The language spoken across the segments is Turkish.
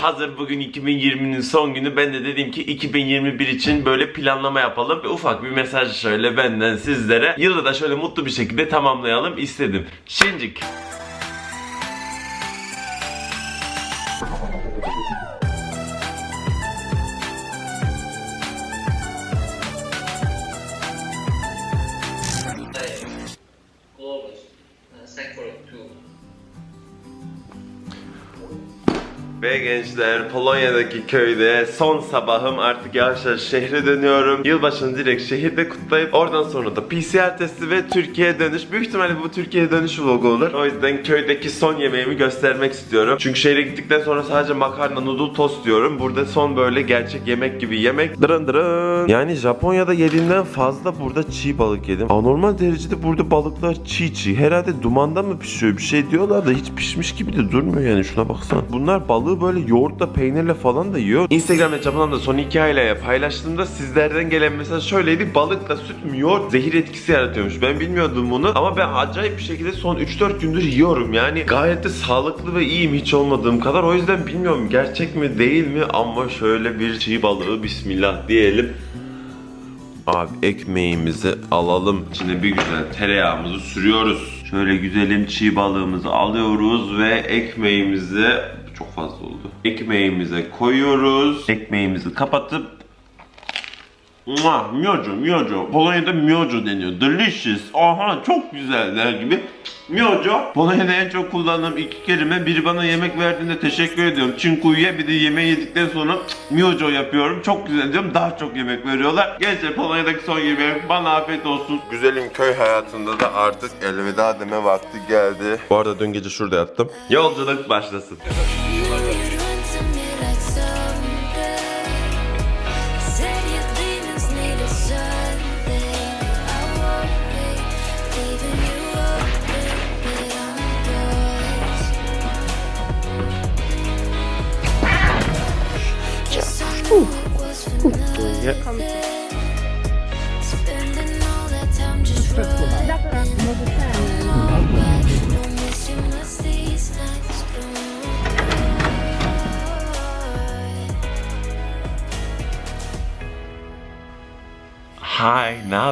Hazır bugün 2020'nin son günü ben de dedim ki 2021 için böyle planlama yapalım ve ufak bir mesaj şöyle benden sizlere yılı da şöyle mutlu bir şekilde tamamlayalım istedim. Şincik. Gençler Polonya'daki köyde son sabahım artık yavaş şehre dönüyorum. Yılbaşını direkt şehirde kutlayıp oradan sonra da PCR testi ve Türkiye'ye dönüş. Büyük ihtimalle bu Türkiye'ye dönüş vlogu olur. O yüzden köydeki son yemeğimi göstermek istiyorum. Çünkü şehre gittikten sonra sadece makarna, noodle, tost diyorum. Burada son böyle gerçek yemek gibi yemek. Dırın dırın. Yani Japonya'da yediğimden fazla burada çiğ balık yedim. Anormal derecede burada balıklar çiğ çiğ. Herhalde dumanda mı pişiyor bir şey diyorlar da hiç pişmiş gibi de durmuyor yani şuna baksana. Bunlar balığı böyle yoğurtla peynirle falan da yiyor. Instagram hesabımdan da son aileye paylaştığımda sizlerden gelen mesaj şöyleydi. Balıkla süt mü yoğurt zehir etkisi yaratıyormuş. Ben bilmiyordum bunu ama ben acayip bir şekilde son 3-4 gündür yiyorum. Yani gayet de sağlıklı ve iyiyim hiç olmadığım kadar. O yüzden bilmiyorum gerçek mi değil mi ama şöyle bir çiğ balığı bismillah diyelim. Abi ekmeğimizi alalım. İçine bir güzel tereyağımızı sürüyoruz. Şöyle güzelim çiğ balığımızı alıyoruz ve ekmeğimizi çok fazla oldu. Ekmeğimize koyuyoruz. Ekmeğimizi kapatıp Mua, miojo, miojo. Polonya'da miojo deniyor. Delicious. Aha çok güzel der gibi. Miojo. Polonya'da en çok kullandığım iki kelime. Biri bana yemek verdiğinde teşekkür ediyorum. Çinkuya bir de yemeği yedikten sonra miojo yapıyorum. Çok güzel diyorum. Daha çok yemek veriyorlar. Gençler Polonya'daki son yemeğim. Bana afiyet olsun. Güzelim köy hayatında da artık elveda deme vakti geldi. Bu arada dün gece şurada yattım. Yolculuk başlasın.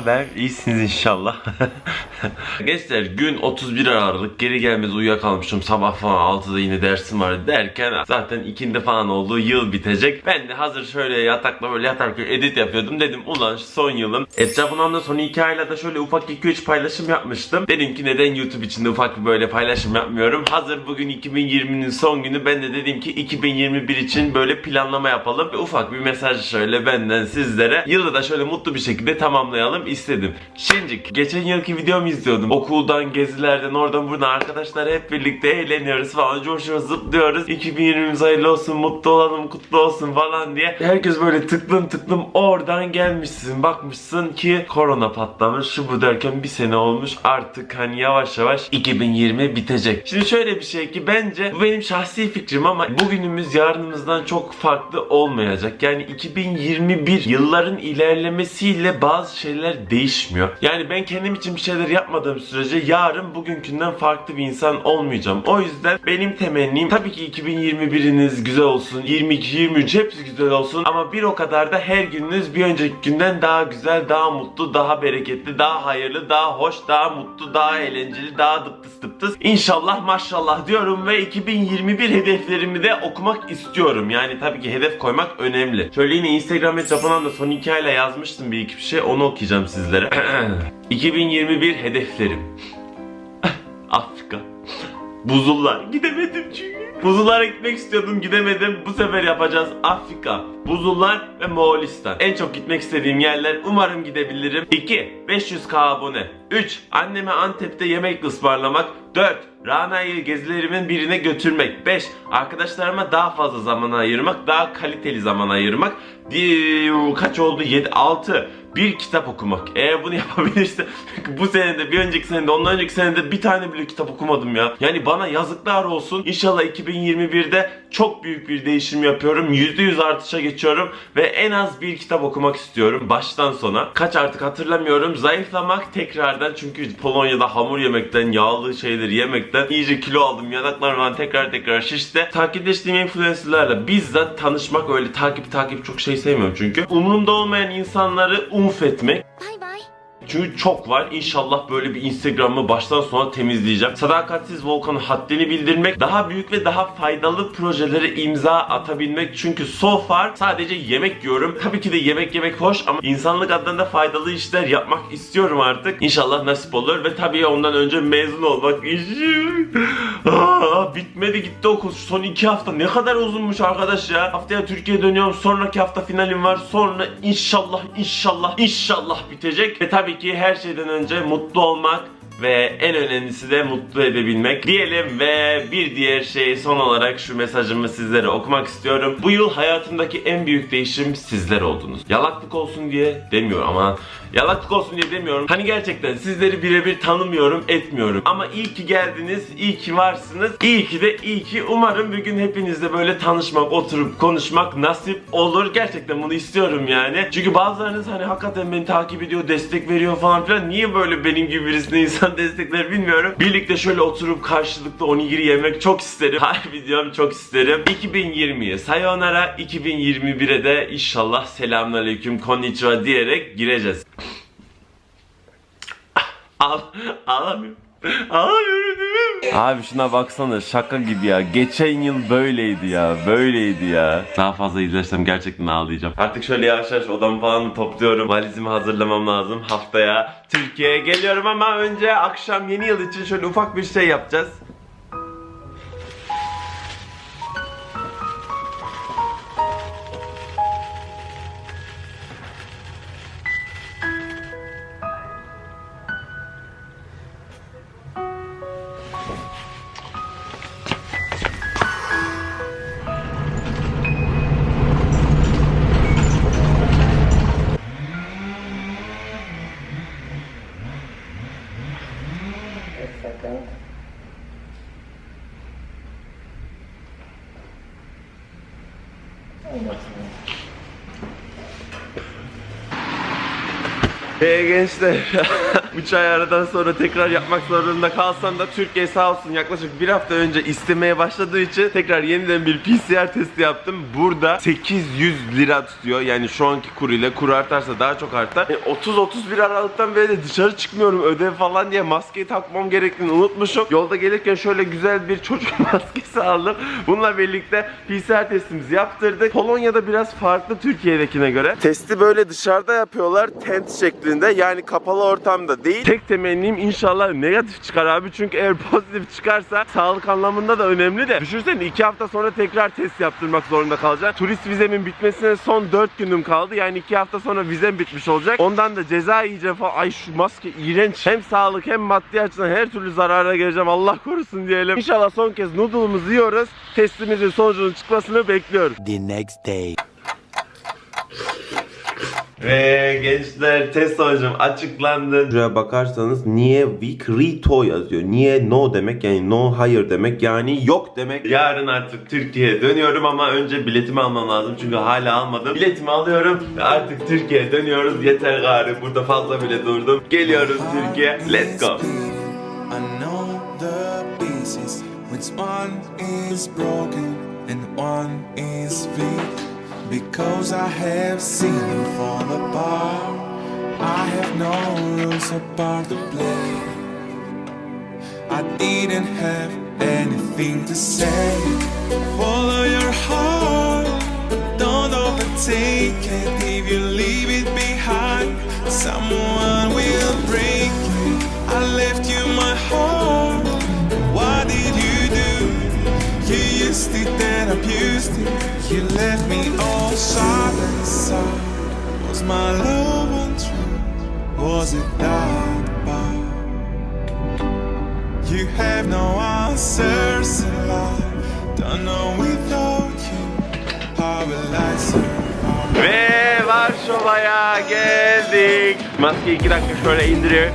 Haber? İyisiniz inşallah. Gençler gün 31 Aralık geri gelmez uyuyakalmışım. Sabah falan 6'da yine dersim var derken zaten ikindi falan olduğu yıl bitecek. Ben de hazır şöyle yatakta böyle yatarken edit yapıyordum. Dedim ulan son yılım. Etrafımdan da son 2 aylarda şöyle ufak 2-3 paylaşım yapmıştım. Dedim ki neden YouTube içinde ufak bir böyle paylaşım yapmıyorum. Hazır bugün 2020'nin son günü ben de dedim ki 2021 için böyle planlama yapalım. Ve ufak bir mesaj şöyle benden sizlere. Yılı da şöyle mutlu bir şekilde tamamlayalım istedim. Şincik geçen yılki videomu izliyordum. Okuldan, gezilerden, oradan buradan arkadaşlar hep birlikte eğleniyoruz falan. Coşuyor, zıplıyoruz. 2020'miz hayırlı olsun, mutlu olalım, kutlu olsun falan diye. Herkes böyle tıklım tıklım oradan gelmişsin. Bakmışsın ki korona patlamış. Şu bu derken bir sene olmuş. Artık hani yavaş yavaş 2020 bitecek. Şimdi şöyle bir şey ki bence bu benim şahsi fikrim ama bugünümüz yarınımızdan çok farklı olmayacak. Yani 2021 yılların ilerlemesiyle bazı şeyler değişmiyor. Yani ben kendim için bir şeyler yapmadığım sürece yarın bugünkünden farklı bir insan olmayacağım. O yüzden benim temennim tabii ki 2021'iniz güzel olsun. 22, 23 hepsi güzel olsun. Ama bir o kadar da her gününüz bir önceki günden daha güzel, daha mutlu, daha bereketli, daha hayırlı, daha hoş, daha mutlu, daha eğlenceli, daha dıptıs dıptıs. İnşallah maşallah diyorum ve 2021 hedeflerimi de okumak istiyorum. Yani tabii ki hedef koymak önemli. Şöyle yine Instagram hesabından da son ayla yazmıştım bir iki bir şey. Onu okuyacağım sizlere. 2021 hedeflerim. Afrika. Buzullar. Gidemedim çünkü. Buzullara gitmek istiyordum gidemedim. Bu sefer yapacağız Afrika, Buzullar ve Moğolistan. En çok gitmek istediğim yerler umarım gidebilirim. 2. 500k abone. 3. Anneme Antep'te yemek ısmarlamak. 4. Rana'yı gezilerimin birine götürmek. 5. Arkadaşlarıma daha fazla zaman ayırmak. Daha kaliteli zaman ayırmak. Di- Kaç oldu? 7. 6. Bir kitap okumak. Eğer bunu yapabilirse bu senede bir önceki senede ondan önceki senede bir tane bile kitap okumadım ya. Yani bana yazıklar olsun. İnşallah 2021'de çok büyük bir değişim yapıyorum. %100 artışa geçiyorum ve en az bir kitap okumak istiyorum baştan sona. Kaç artık hatırlamıyorum. Zayıflamak, tekrardan Tekrardan çünkü Polonya'da hamur yemekten, yağlı şeyleri yemekten iyice kilo aldım. Yanaklar falan tekrar tekrar şişti. Takipleştiğim influencerlarla bizzat tanışmak öyle takip takip çok şey sevmiyorum çünkü. Umurumda olmayan insanları umf etmek. Çünkü çok var. İnşallah böyle bir Instagram'ı baştan sona temizleyeceğim. Sadakatsiz Volkan'ın haddini bildirmek, daha büyük ve daha faydalı projelere imza atabilmek. Çünkü so far sadece yemek yiyorum. Tabii ki de yemek yemek hoş ama insanlık adına da faydalı işler yapmak istiyorum artık. İnşallah nasip olur ve tabii ondan önce mezun olmak bitmedi gitti okul. Son iki hafta ne kadar uzunmuş arkadaş ya. Haftaya Türkiye'ye dönüyorum. Sonraki hafta finalim var. Sonra inşallah inşallah inşallah bitecek. Ve tabii ki her şeyden önce mutlu olmak ve en önemlisi de mutlu edebilmek diyelim ve bir diğer şey son olarak şu mesajımı sizlere okumak istiyorum. Bu yıl hayatımdaki en büyük değişim sizler oldunuz. Yalaklık olsun diye demiyorum ama yalaklık olsun diye demiyorum. Hani gerçekten sizleri birebir tanımıyorum, etmiyorum. Ama iyi ki geldiniz, iyi ki varsınız. İyi ki de iyi ki umarım bir gün hepinizle böyle tanışmak, oturup konuşmak nasip olur. Gerçekten bunu istiyorum yani. Çünkü bazılarınız hani hakikaten beni takip ediyor, destek veriyor falan filan. Niye böyle benim gibi birisine insan destekler bilmiyorum. Birlikte şöyle oturup karşılıklı onigiri yemek çok isterim. Harbi diyorum çok isterim. 2020'ye sayonara, 2021'e de inşallah selamünaleyküm, konnichiwa diyerek gireceğiz. Ağ ağlamıyorum. Ağlamıyorum değil mi? Abi şuna baksana şaka gibi ya. Geçen yıl böyleydi ya. Böyleydi ya. Daha fazla izlersem gerçekten ağlayacağım. Artık şöyle yavaş yavaş odamı falan topluyorum. Valizimi hazırlamam lazım. Haftaya Türkiye'ye geliyorum ama önce akşam yeni yıl için şöyle ufak bir şey yapacağız. 어, 맛있네. Ee gençler, 3 ay aradan sonra tekrar yapmak zorunda kalsam da Türkiye sağ olsun yaklaşık bir hafta önce istemeye başladığı için tekrar yeniden bir PCR testi yaptım. Burada 800 lira tutuyor. Yani şu anki kur ile kur artarsa daha çok artar. E, 30-31 Aralık'tan beri de dışarı çıkmıyorum ödev falan diye maskeyi takmam gerektiğini unutmuşum. Yolda gelirken şöyle güzel bir çocuk maskesi aldım. Bununla birlikte PCR testimizi yaptırdık. Polonya'da biraz farklı Türkiye'dekine göre. Testi böyle dışarıda yapıyorlar tent şeklinde yani kapalı ortamda değil. Tek temennim inşallah negatif çıkar abi çünkü eğer pozitif çıkarsa sağlık anlamında da önemli de. Düşünsene 2 hafta sonra tekrar test yaptırmak zorunda kalacağım. Turist vizemin bitmesine son 4 günüm kaldı. Yani 2 hafta sonra vizem bitmiş olacak. Ondan da ceza yiyeceğim falan. Ay şu maske iğrenç. Hem sağlık hem maddi açıdan her türlü zarara geleceğim. Allah korusun diyelim. İnşallah son kez noodle'ımızı yiyoruz. Testimizin sonucunun çıkmasını bekliyorum. the next day. Ve gençler test sonucum açıklandı. Şuraya bakarsanız niye weak reto yazıyor. Niye no demek yani no hayır demek yani yok demek. Yarın artık Türkiye'ye dönüyorum ama önce biletimi almam lazım çünkü hala almadım. Biletimi alıyorum ve artık Türkiye'ye dönüyoruz. Yeter gari burada fazla bile durdum. Geliyoruz Türkiye. Let's go. İs broken and one is weak. Because I have seen them fall apart. I have no rules apart to play. I didn't have anything to say. Follow your heart, don't overtake it. If you leave it behind, someone will break you. I left you my heart. You used abused. You left me all side and side. Was my love untrue? Was it that bad? You have no answers in life. Don't know without you. How will I survive? Geldik. Maskeyi iki dakika şöyle indiriyor.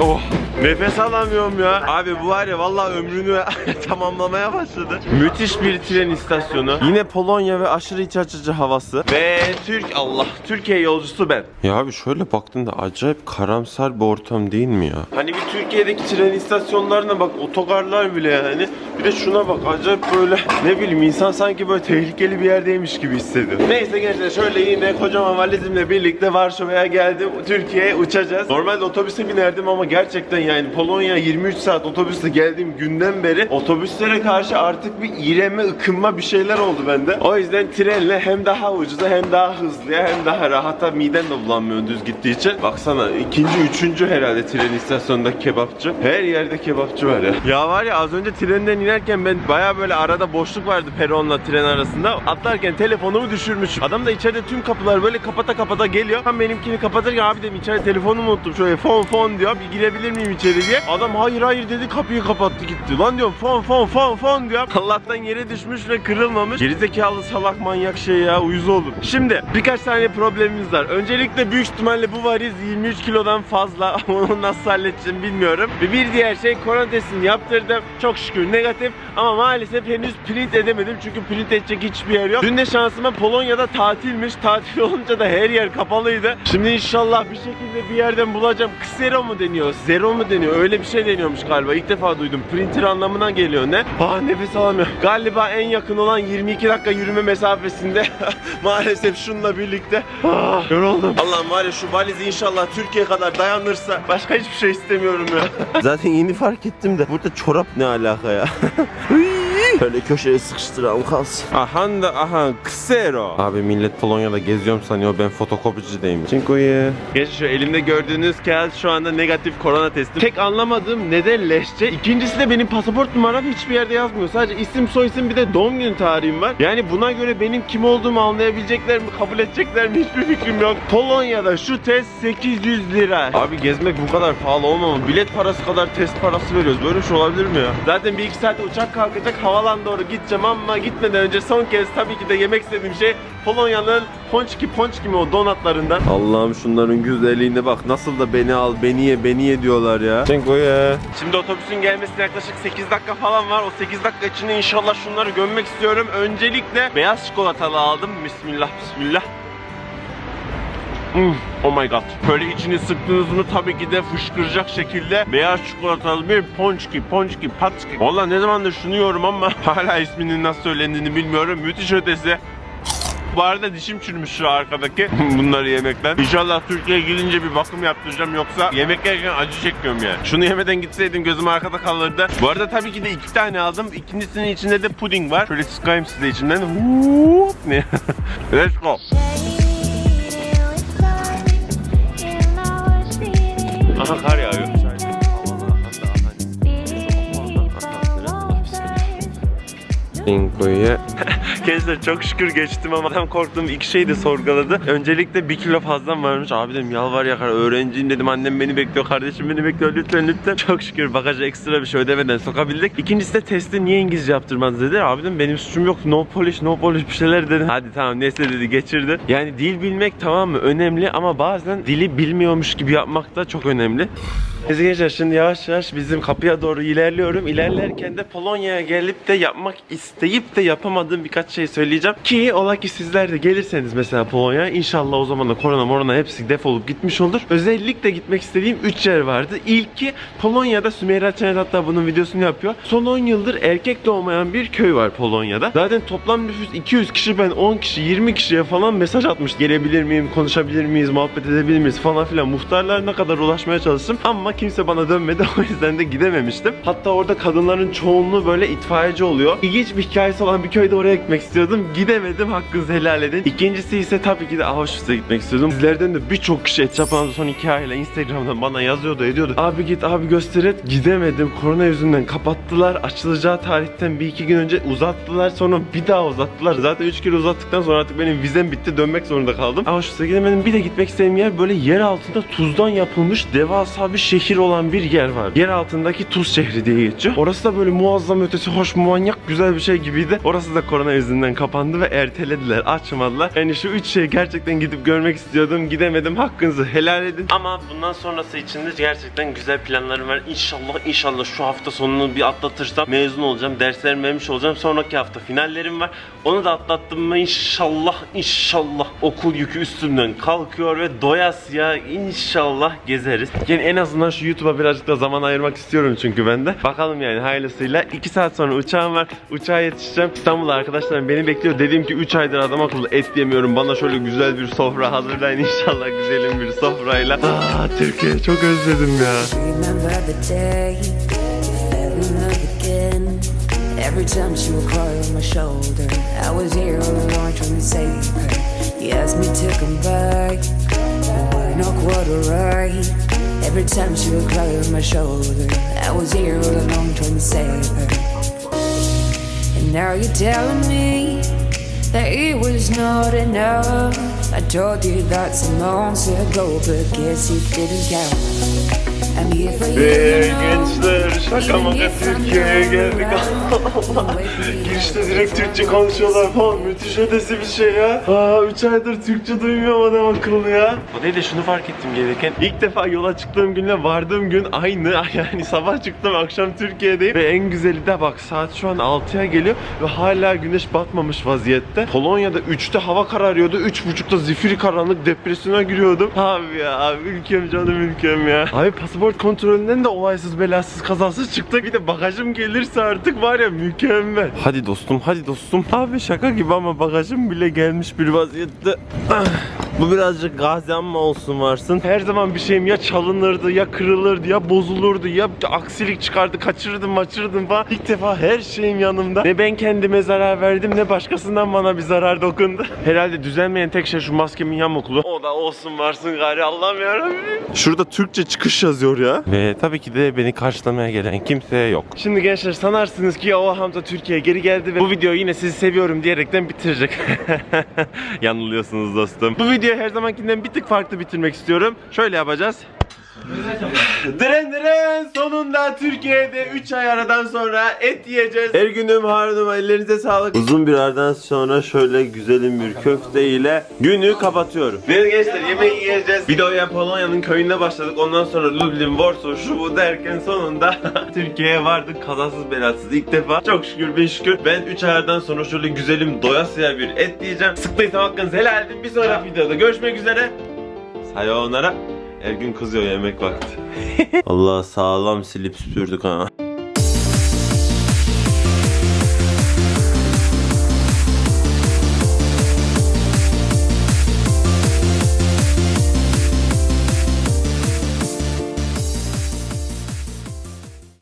Oh Nefes alamıyorum ya. Abi bu var ya vallahi ömrünü tamamlamaya başladı. Müthiş bir tren istasyonu. Yine Polonya ve aşırı iç açıcı havası. Ve Türk Allah Türkiye yolcusu ben. Ya abi şöyle baktığında acayip karamsar bir ortam değil mi ya? Hani bir Türkiye'deki tren istasyonlarına bak otogarlar bile yani. Bir de şuna bak acayip böyle ne bileyim insan sanki böyle tehlikeli bir yerdeymiş gibi hissediyor. Neyse gençler şöyle yine kocaman valizimle birlikte Varşova'ya geldim. Türkiye'ye uçacağız. Normalde otobüse binerdim ama gerçekten yani Polonya 23 saat otobüsle geldiğim günden beri otobüslere karşı artık bir iğrenme, ıkınma bir şeyler oldu bende. O yüzden trenle hem daha ucuza hem daha hızlıya hem daha rahata miden de bulanmıyor düz gittiği için. Baksana ikinci, üçüncü herhalde tren istasyonunda kebapçı. Her yerde kebapçı var ya. Ya var ya az önce trenden inerken ben baya böyle arada boşluk vardı peronla tren arasında. Atlarken telefonumu düşürmüşüm. Adam da içeride tüm kapılar böyle kapata kapata geliyor. Ben benimkini kapatırken abi dedim içeride telefonumu unuttum. Şöyle fon fon diyor. Bir girebilir miyim içeri diye. Adam hayır hayır dedi kapıyı kapattı gitti. Lan diyorum fon fon fon fon diyor. Allah'tan yere düşmüş ve kırılmamış. Gerizekalı salak manyak şey ya uyuz olur. Şimdi birkaç tane problemimiz var. Öncelikle büyük ihtimalle bu variz 23 kilodan fazla. Onu nasıl halledeceğim bilmiyorum. Ve bir diğer şey korona testini yaptırdım. Çok şükür negatif ama maalesef henüz print edemedim. Çünkü print edecek hiçbir yer yok. Dün de şansıma Polonya'da tatilmiş. Tatil olunca da her yer kapalıydı. Şimdi inşallah bir şekilde bir yerden bulacağım. Xero mu deniyor? Zero mu deniyor? Öyle bir şey deniyormuş galiba. İlk defa duydum. Printer anlamına geliyor ne? Ah nefes alamıyorum. Galiba en yakın olan 22 dakika yürüme mesafesinde. maalesef şununla birlikte. Ah, yoruldum. Allah'ım var ya şu valiz inşallah Türkiye kadar dayanırsa başka hiçbir şey istemiyorum ya. Zaten yeni fark ettim de burada çorap ne alaka ya? Şöyle köşeye sıkıştıralım kalsın. Aha da aha Xero. Abi millet Polonya'da geziyorum sanıyor ben fotokopicideyim. Dziękuję. Geç şu elimde gördüğünüz kağıt şu anda negatif korona testi. Tek anlamadığım neden leşçe. İkincisi de benim pasaport numaram hiçbir yerde yazmıyor. Sadece isim soyisim bir de doğum günü tarihim var. Yani buna göre benim kim olduğumu anlayabilecekler mi kabul edecekler mi hiçbir fikrim yok. Polonya'da şu test 800 lira. Abi gezmek bu kadar pahalı olmamalı. Bilet parası kadar test parası veriyoruz. Böyle bir şey olabilir mi ya? Zaten bir iki saat uçak kalkacak havalan doğru gideceğim ama gitmeden önce son kez tabii ki de yemek istediğim şey Polonya'nın ponçki ponçki mi o donatlarından. Allah'ım şunların güzelliğine bak. Nasıl da beni al, beni ye, beni ye diyorlar ya. Dziękuję. Şimdi otobüsün gelmesine yaklaşık 8 dakika falan var. O 8 dakika içinde inşallah şunları gömmek istiyorum. Öncelikle beyaz çikolatalı aldım. Bismillah bismillah. Mm, oh my god. Böyle içini sıktığınız mı tabii ki de fışkıracak şekilde beyaz çikolatalı bir ponçki, ponçki, patski. Valla ne zamandır şunu yiyorum ama hala isminin nasıl söylendiğini bilmiyorum. Müthiş ötesi. Bu arada dişim çürümüş şu arkadaki bunları yemekten. İnşallah Türkiye'ye gidince bir bakım yaptıracağım yoksa yemek yerken acı çekiyorum yani. Şunu yemeden gitseydim gözüm arkada kalırdı. Bu arada tabii ki de iki tane aldım. İkincisinin içinde de puding var. Şöyle sıkayım size içinden. Huuup ne? Let's go. Aha kar yağıyor. Bingo'ya. Gençler çok şükür geçtim ama tam korktuğum iki şeyi de sorguladı. Öncelikle bir kilo fazlam varmış. Abi dedim yalvar yakar öğrenciyim dedim. Annem beni bekliyor, kardeşim beni bekliyor. Lütfen lütfen. Çok şükür bagaja ekstra bir şey ödemeden sokabildik. İkincisi de testi niye İngilizce yaptırmadınız dedi. Abi dedim benim suçum yok. No polish, no polish bir şeyler dedi. Hadi tamam neyse dedi geçirdi. Yani dil bilmek tamam mı önemli ama bazen dili bilmiyormuş gibi yapmak da çok önemli. Neyse gençler şimdi yavaş yavaş bizim kapıya doğru ilerliyorum. İlerlerken de Polonya'ya gelip de yapmak isteyip de yapamadığım birkaç şey söyleyeceğim. Ki ola ki sizler de gelirseniz mesela Polonya'ya inşallah o zaman da korona morona hepsi defolup gitmiş olur. Özellikle gitmek istediğim 3 yer vardı. İlki Polonya'da Sümeyra Çenet hatta bunun videosunu yapıyor. Son 10 yıldır erkek doğmayan bir köy var Polonya'da. Zaten toplam nüfus 200 kişi ben 10 kişi 20 kişiye falan mesaj atmış. Gelebilir miyim, konuşabilir miyiz, muhabbet edebilir miyiz falan filan. Muhtarlarına kadar ulaşmaya çalıştım ama kimse bana dönmedi o yüzden de gidememiştim. Hatta orada kadınların çoğunluğu böyle itfaiyeci oluyor. İlginç bir hikayesi olan bir köyde oraya gitmek istiyordum. Gidemedim hakkınızı helal edin. İkincisi ise tabii ki de Auschwitz'e gitmek istiyordum. Sizlerden de birçok kişi Etçapa'nda son ayla Instagram'dan bana yazıyordu ediyordu. Abi git abi göster et. Gidemedim. Korona yüzünden kapattılar. Açılacağı tarihten bir iki gün önce uzattılar. Sonra bir daha uzattılar. Zaten üç kere uzattıktan sonra artık benim vizem bitti. Dönmek zorunda kaldım. Auschwitz'e gidemedim. Bir de gitmek istediğim yer böyle yer altında tuzdan yapılmış devasa bir şehir şehir olan bir yer var. Yer altındaki Tuz şehri diye geçiyor. Orası da böyle muazzam ötesi hoş manyak güzel bir şey gibiydi. Orası da korona yüzünden kapandı ve ertelediler. Açmadılar. Yani şu üç şeyi gerçekten gidip görmek istiyordum. Gidemedim. Hakkınızı helal edin. Ama bundan sonrası için de gerçekten güzel planlarım var. İnşallah inşallah şu hafta sonunu bir atlatırsam mezun olacağım. Derslerimi vermiş olacağım. Sonraki hafta finallerim var. Onu da atlattım mı inşallah inşallah okul yükü üstümden kalkıyor ve doyasıya inşallah gezeriz. Yani en azından şu YouTube'a birazcık da zaman ayırmak istiyorum çünkü ben de. Bakalım yani hayırlısıyla. 2 saat sonra uçağım var. Uçağa yetişeceğim. İstanbul'da arkadaşlarım beni bekliyor. Dedim ki 3 aydır adam akıllı et yemiyorum. Bana şöyle güzel bir sofra hazırlayın inşallah güzelim bir sofrayla. Aa Türkiye çok özledim ya. Every time she would cry on my shoulder, I was here all alone trying to save her. He asked me to come back, we're not quite alright. Every time she would on my shoulder, I was here all alone trying to save her. And now you're telling me that it was not enough. I told you that some months ago, but guess it didn't count. Ve gençler şaka maka Türkiye'ye geldik. Girişte direkt Türkçe konuşuyorlar falan. Müthiş ötesi bir şey ya. Aa 3 aydır Türkçe duymuyorum adam akıllı ya. O değil de şunu fark ettim gelirken. İlk defa yola çıktığım günle vardığım gün aynı. Yani sabah çıktım akşam Türkiye'deyim. Ve en güzeli de bak saat şu an 6'ya geliyor. Ve hala güneş batmamış vaziyette. Polonya'da 3'te hava kararıyordu. 3.30'da zifiri karanlık depresyona giriyordum. Abi ya abi ülkem canım ülkem ya. Abi pasaport kontrolünden de olaysız belasız kazasız çıktık. Bir de bagajım gelirse artık var ya mükemmel. Hadi dostum hadi dostum. Abi şaka gibi ama bagajım bile gelmiş bir vaziyette. Bu birazcık gazi amma olsun varsın. Her zaman bir şeyim ya çalınırdı ya kırılırdı ya bozulurdu ya aksilik çıkardı kaçırırdım maçırdım falan. İlk defa her şeyim yanımda. Ne ben kendime zarar verdim ne başkasından bana bir zarar dokundu. Herhalde düzelmeyen tek şey şu maskemin yamukluğu. O da olsun varsın gari Allah'ım yarabbim. Şurada Türkçe çıkış yazıyor ya. Ve tabii ki de beni karşılamaya gelen kimse yok. Şimdi gençler sanarsınız ki o Hamza Türkiye geri geldi ve bu videoyu yine sizi seviyorum diyerekten bitirecek. Yanılıyorsunuz dostum. Bu videoyu her zamankinden bir tık farklı bitirmek istiyorum. Şöyle yapacağız. Dren dren sonunda Türkiye'de 3 ay aradan sonra et yiyeceğiz. Her günüm harunum ellerinize sağlık. Uzun bir aradan sonra şöyle güzelim bir köfte ile günü kapatıyorum. Ve gençler yemek yiyeceğiz. Videoya Polonya'nın köyünde başladık. Ondan sonra Lublin, Warsaw şu bu derken sonunda Türkiye'ye vardık kazasız belasız ilk defa. Çok şükür bin şükür. Ben 3 aylardan sonra şöyle güzelim doyasıya bir et yiyeceğim. Sıktıysam hakkınızı helal edin. Bir sonraki videoda görüşmek üzere. Sayonara. Her gün kızıyor yemek vakti. Allah sağlam silip süpürdük ha.